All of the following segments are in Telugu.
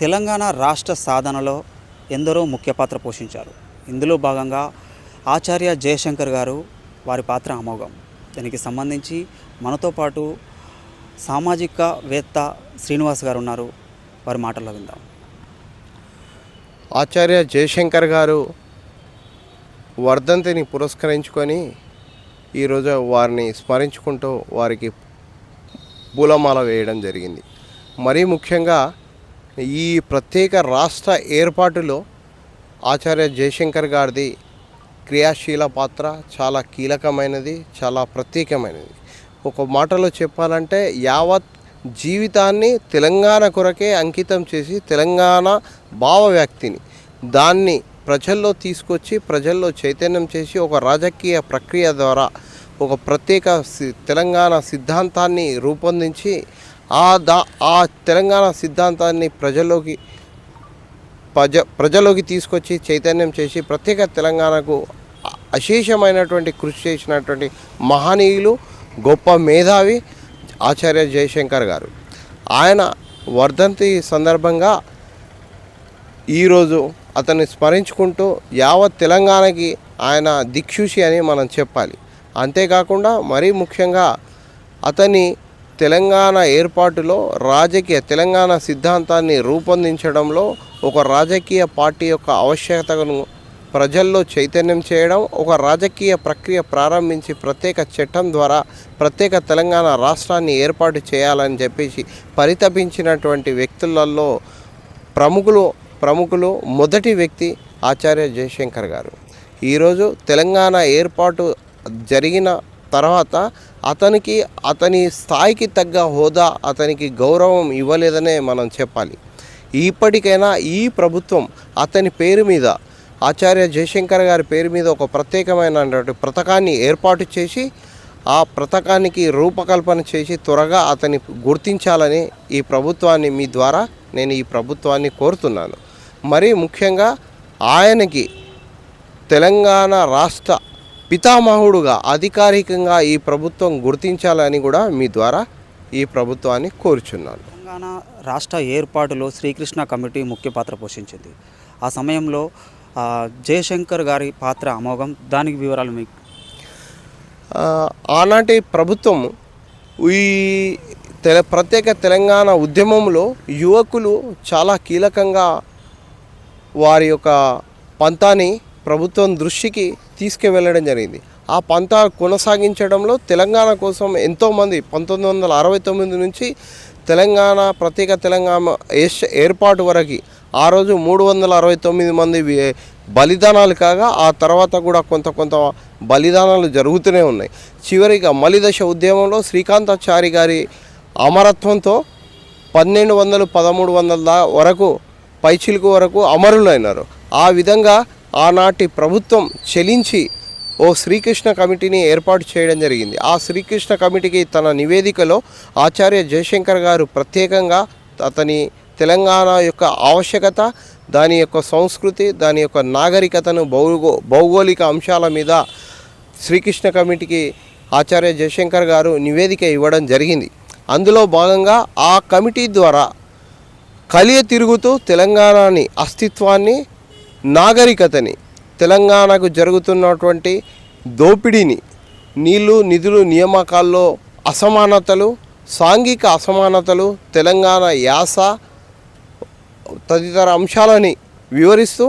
తెలంగాణ రాష్ట్ర సాధనలో ఎందరో ముఖ్య పాత్ర పోషించారు. ఇందులో భాగంగా ఆచార్య జయశంకర్ గారు వారి పాత్ర అమోఘం. దీనికి సంబంధించి మనతో పాటు సామాజికవేత్త శ్రీనివాస్ గారు ఉన్నారు. వారి మాటల్లో విందాం. ఆచార్య జయశంకర్ గారు వర్ధంతిని పురస్కరించుకొని ఈరోజు వారిని స్మరించుకుంటూ వారికి పూలమాల వేయడం జరిగింది. మరీ ముఖ్యంగా ఈ ప్రత్యేక రాష్ట్ర ఏర్పాటులో ఆచార్య జయశంకర్ గారిది క్రియాశీల పాత్ర చాలా కీలకమైనది చాలా ప్రత్యేకమైనది. ఒక మాటలో చెప్పాలంటే యావత్ జీవితాన్ని తెలంగాణ కొరకే అంకితం చేసి తెలంగాణ భావ వ్యక్తిని దాన్ని ప్రజల్లో తీసుకొచ్చి ప్రజల్లో చైతన్యం చేసి ఒక రాజకీయ ప్రక్రియ ద్వారా ఒక ప్రత్యేక సి- తెలంగాణ సిద్ధాంతాన్ని రూపొందించి ఆ దా ఆ తెలంగాణ సిద్ధాంతాన్ని ప్రజల్లోకి ప్రజ ప్రజలోకి తీసుకొచ్చి చైతన్యం చేసి ప్రత్యేక తెలంగాణకు అశేషమైనటువంటి కృషి చేసినటువంటి మహనీయులు గొప్ప మేధావి ఆచార్య జయశంకర్ గారు. ఆయన వర్ధంతి సందర్భంగా ఈరోజు అతన్ని స్మరించుకుంటూ యావత్ తెలంగాణకి ఆయన దిక్సూషి అని మనం చెప్పాలి. అంతేకాకుండా మరీ ముఖ్యంగా అతని తెలంగాణ ఏర్పాటులో రాజకీయ తెలంగాణ సిద్ధాంతాన్ని రూపొందించడంలో ఒక రాజకీయ పార్టీ యొక్క ఆవశ్యకతను ప్రజల్లో చైతన్యం చేయడం ఒక రాజకీయ ప్రక్రియ ప్రారంభించి ప్రత్యేక చట్టం ద్వారా ప్రత్యేక తెలంగాణ రాష్ట్రాన్ని ఏర్పాటు చేయాలని చెప్పేసి పరితపించినటువంటి వ్యక్తులలో ప్రముఖులు ప్రముఖులు మొదటి వ్యక్తి ఆచార్య జయశంకర్ గారు. ఈరోజు తెలంగాణ ఏర్పాటు జరిగిన తర్వాత అతనికి అతని స్థాయికి తగ్గ హోదా అతనికి గౌరవం ఇవ్వలేదనే మనం చెప్పాలి. ఇప్పటికైనా ఈ ప్రభుత్వం అతని పేరు మీద ఆచార్య జయశంకర్ గారి పేరు మీద ఒక ప్రత్యేకమైనటువంటి పథకాన్ని ఏర్పాటు చేసి ఆ పథకానికి రూపకల్పన చేసి త్వరగా అతని గుర్తించాలని ఈ ప్రభుత్వాన్ని మీ ద్వారా నేను ఈ ప్రభుత్వాన్ని కోరుతున్నాను. మరీ ముఖ్యంగా ఆయనకి తెలంగాణ రాష్ట్ర పితామహుడుగా అధికారికంగా ఈ ప్రభుత్వం గుర్తించాలని కూడా మీ ద్వారా ఈ ప్రభుత్వాన్ని కోరుచున్నాను. తెలంగాణ రాష్ట్ర ఏర్పాటులో శ్రీకృష్ణ కమిటీ ముఖ్య పాత్ర పోషించింది. ఆ సమయంలో జయశంకర్ గారి పాత్ర అమోఘం. దానికి వివరాలు మీకు. ఆనాటి ప్రభుత్వం ఈ తెల ప్రత్యేక తెలంగాణ ఉద్యమంలో యువకులు చాలా కీలకంగా వారి యొక్క పంతాని ప్రభుత్వం దృష్టికి తీసుకువెళ్ళడం జరిగింది. ఆ పంత కొనసాగించడంలో తెలంగాణ కోసం ఎంతోమంది పంతొమ్మిది వందల అరవై తొమ్మిది నుంచి తెలంగాణ ప్రత్యేక తెలంగాణ ఏర్పాటు వరకు ఆ రోజు మూడు వందల అరవై తొమ్మిది మంది బలిదానాలు కాగా ఆ తర్వాత కూడా కొంత కొంత బలిదానాలు జరుగుతూనే ఉన్నాయి. చివరిగా మలిదశ ఉద్యమంలో శ్రీకాంతాచారి గారి అమరత్వంతో పన్నెండు వందలు పదమూడు వందల దా వరకు పైచిలుకు వరకు అమరులైనారు. ఆ విధంగా ఆనాటి ప్రభుత్వం చెలించి ఓ శ్రీకృష్ణ కమిటీని ఏర్పాటు చేయడం జరిగింది. ఆ శ్రీకృష్ణ కమిటీకి తన నివేదికలో ఆచార్య జయశంకర్ గారు ప్రత్యేకంగా అతని తెలంగాణ యొక్క ఆవశ్యకత దాని యొక్క సంస్కృతి దాని యొక్క నాగరికతను భౌగో భౌగోళిక అంశాల మీద శ్రీకృష్ణ కమిటీకి ఆచార్య జయశంకర్ గారు నివేదిక ఇవ్వడం జరిగింది. అందులో భాగంగా ఆ కమిటీ ద్వారా కలియ తిరుగుతూ తెలంగాణని అస్తిత్వాన్ని నాగరికతని తెలంగాణకు జరుగుతున్నటువంటి దోపిడీని నీళ్ళు నిధులు నియామకాల్లో అసమానతలు సాంఘిక అసమానతలు తెలంగాణ యాస తదితర అంశాలని వివరిస్తూ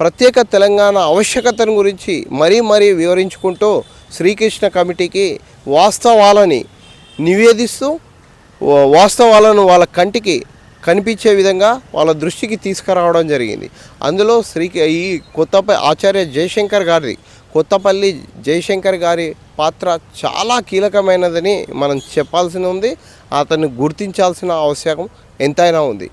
ప్రత్యేక తెలంగాణ ఆవశ్యకతను గురించి మరీ మరీ వివరించుకుంటూ శ్రీకృష్ణ కమిటీకి వాస్తవాలని నివేదిస్తూ వాస్తవాలను వాళ్ళ కంటికి కనిపించే విధంగా వాళ్ళ దృష్టికి తీసుకురావడం జరిగింది. అందులో శ్రీ ఈ కొత్తపల్లి ఆచార్య జయశంకర్ గారి కొత్తపల్లి జయశంకర్ గారి పాత్ర చాలా కీలకమైనదని మనం చెప్పాల్సి ఉంది. అతన్ని గుర్తించాల్సిన అవసరం ఎంతైనా ఉంది.